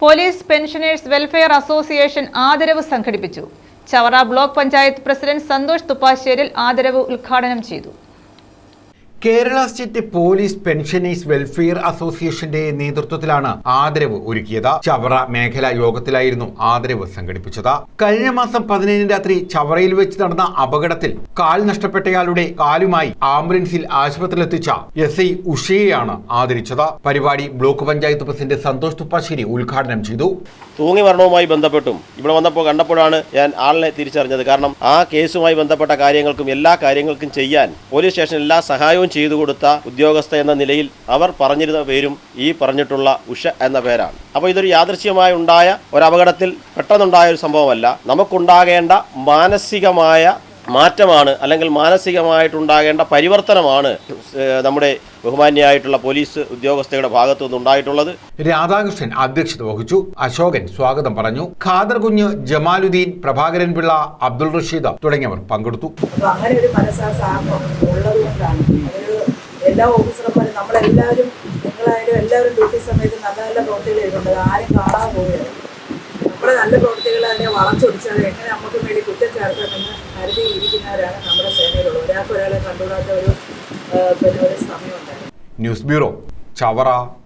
Police pensioners welfare association ആദരവ് സംഘടിപ്പിച്ചു. Chavara block panchayat president Santhosh തുപ്പാശ്ശേരിൽ ആദരവ് ഉദ്ഘാടനം ചെയ്തു. Kerala state police pensioners welfare അസോസിയേഷന്റെ നേതൃത്വത്തിലാണ് ആദരവ് ഒരുക്കിയത്. ചവറ മേഖലാ യോഗത്തിലായിരുന്നു ആദരവ് സംഘടിപ്പിച്ചത്. കഴിഞ്ഞ മാസം പതിനേഴിന് രാത്രി ചവറയിൽ വെച്ച് നടന്ന അപകടത്തിൽ കാൽ നഷ്ടപ്പെട്ടയാളുടെ കാലുമായി ആംബുലൻസിൽ ആശുപത്രിയിലെത്തിച്ച എസ് ഐ ഉഷയെയാണ് ആദരിച്ചത്. പരിപാടി ബ്ലോക്ക് പഞ്ചായത്ത് പ്രസിഡന്റ് സന്തോഷ് തുപ്പാശ്ശേരി ഉദ്ഘാടനം ചെയ്തു. തൂങ്ങി മരണവുമായി ബന്ധപ്പെട്ടും ഇവിടെ വന്നപ്പോൾ കണ്ടപ്പോഴാണ് ഞാൻ ആളിനെ തിരിച്ചറിഞ്ഞത്. കാരണം ആ കേസുമായി ബന്ധപ്പെട്ട കാര്യങ്ങൾക്കും എല്ലാ കാര്യങ്ങൾക്കും ചെയ്യാൻ പോലീസ് സ്റ്റേഷൻ എല്ലാ സഹായവും ചെയ്തു കൊടുത്ത ഉദ്യോഗസ്ഥ എന്ന നിലയിൽ അവർ പറഞ്ഞിരുന്ന പേരും ഈ പറഞ്ഞിട്ടുള്ള ഉഷ എന്ന പേരാണ്. അപ്പോൾ ഇതൊരു യാദൃശ്യമായി ഉണ്ടായ ഒരു അപകടത്തിൽ പെട്ടെന്നുണ്ടായ ഒരു സംഭവമല്ല. നമുക്കുണ്ടാകേണ്ട മാനസികമായ മാറ്റമാണ് അല്ലെങ്കിൽ മാനസികമായിട്ടുണ്ടാകേണ്ട പരിവർത്തനമാണ് നമ്മുടെ ബഹുമാന്യായിട്ടുള്ള പോലീസ് ഉദ്യോഗസ്ഥയുടെ ഭാഗത്തു നിന്നുണ്ടായിട്ടുള്ളത് രാധാകൃഷ്ണൻ അധ്യക്ഷത വഹിച്ചു. അശോകൻ സ്വാഗതം പറഞ്ഞു. ഖാദർ കുഞ്ഞ് ജമാലുദ്ദീൻ പ്രഭാകരൻ പിള്ള അബ്ദുൾ റഷീദ് തുടങ്ങിയവർ പങ്കെടുത്തു. അങ്ങനെ ഒരു എല്ലാ ഓഫീസർമാരും നമ്മളെല്ലാവരും നിങ്ങളായാലും എല്ലാവരും ഡ്യൂട്ടി സമയത്ത് നല്ല നല്ല പ്രവൃത്തികൾ ചെയ്തിട്ടുണ്ട്. ആരും കാണാൻ പോവുകയാണ്. നമ്മുടെ നല്ല പ്രവൃത്തികൾ തന്നെ വളച്ചൊടിച്ചത് എങ്ങനെ നമുക്ക് വേണ്ടി കുറ്റം ചേർക്കാമെന്ന് കരുതി ഇരിക്കുന്നവരാണ് നമ്മുടെ സേനയിലുള്ളത്. ഒരാൾക്ക് ഒരാളെ കണ്ടുകൂടാത്ത ഒരു പിന്നെ ഒരു സമയമുണ്ടായിരുന്നു ന്യൂസ് ബ്യൂറോ ചവറ.